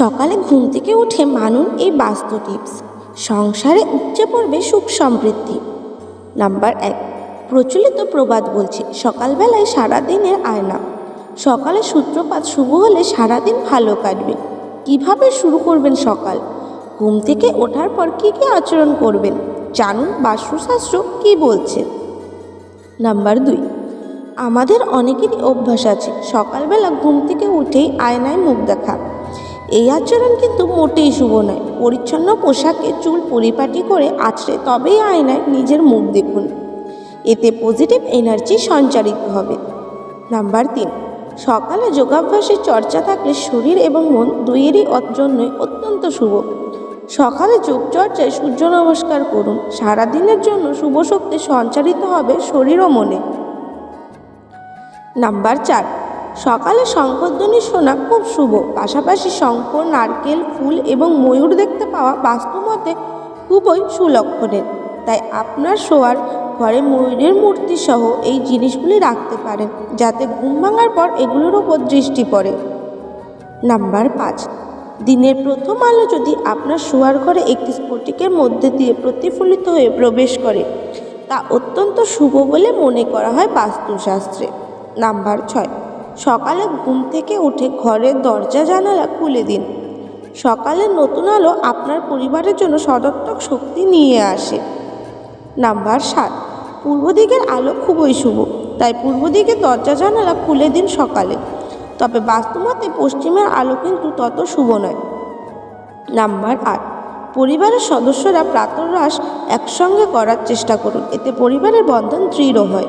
সকালে ঘুম থেকে উঠে মানুন এই বাস্তু টিপস। সংসারে উপচে পড়বে সুখ সমৃদ্ধি। নাম্বার এক, প্রচলিত প্রবাদ বলছে, সকালবেলায় সারাদিনের আয়না। সকালে সূত্রপাত শুভ হলে সারাদিন ভালো কাটবে। কীভাবে শুরু করবেন সকাল? ঘুম থেকে ওঠার পর কী কী আচরণ করবেন? জানুন বাস্তুশাস্ত্র কী বলছে। নাম্বার দুই, আমাদের অনেকেরই অভ্যাস আছে, সকালবেলা ঘুম থেকে উঠেই আয়নায় মুখ দেখা। এই আচরণ কিন্তু মোটেই শুভ নয়। পরিচ্ছন্ন পোশাকে চুল পরিপাটি করে আছড়ে তবেই আয়নায় নিজের মুখ দেখুন। এতে পজিটিভ এনার্জি সঞ্চারিত হবে। নাম্বার তিন, সকালে যোগাভ্যাসের চর্চা থাকলে শরীর এবং মন দুইয়েরই জন্যই অত্যন্ত শুভ। সকালে যোগচর্চায় সূর্য নমস্কার করুন। সারাদিনের জন্য শুভ শক্তি সঞ্চারিত হবে শরীর ও মনে। নাম্বার চার সকালে শঙ্খধ্বনি শোনা খুব শুভ। পাশাপাশি শঙ্খ নারকেল, ফুল এবং ময়ূর দেখতে পাওয়া বাস্তুমতে খুবই সুলক্ষণের। তাই আপনার শোয়ার ঘরে ময়ূরের মূর্তি সহ এই জিনিসগুলি রাখতে পারেন, যাতে ঘুম ভাঙার পর এগুলোর ওপর দৃষ্টি পড়ে। নাম্বার পাঁচ। দিনের প্রথম আলো যদি আপনার শোয়ার ঘরে একটি স্ফটিকের মধ্যে দিয়ে প্রতিফলিত হয়ে প্রবেশ করে, তা অত্যন্ত শুভ বলে মনে করা হয় বাস্তুশাস্ত্রে। নাম্বার ছয়। সকালে ঘুম থেকে উঠে ঘরের দরজা জানালা খুলে দিন। সকালে নতুন আলো আপনার পরিবারের জন্য সদর্থক শক্তি নিয়ে আসে। নাম্বার সাত, পূর্ব দিকের আলো খুবই শুভ, তাই পূর্ব দিকে দরজা জানালা খুলে দিন সকালে। তবে বাস্তুমতে পশ্চিমের আলো কিন্তু তত শুভ নয়। নাম্বার আট, পরিবারের সদস্যরা প্রাতরাশ একসঙ্গে করার চেষ্টা করুন, এতে পরিবারের বন্ধন দৃঢ় হয়।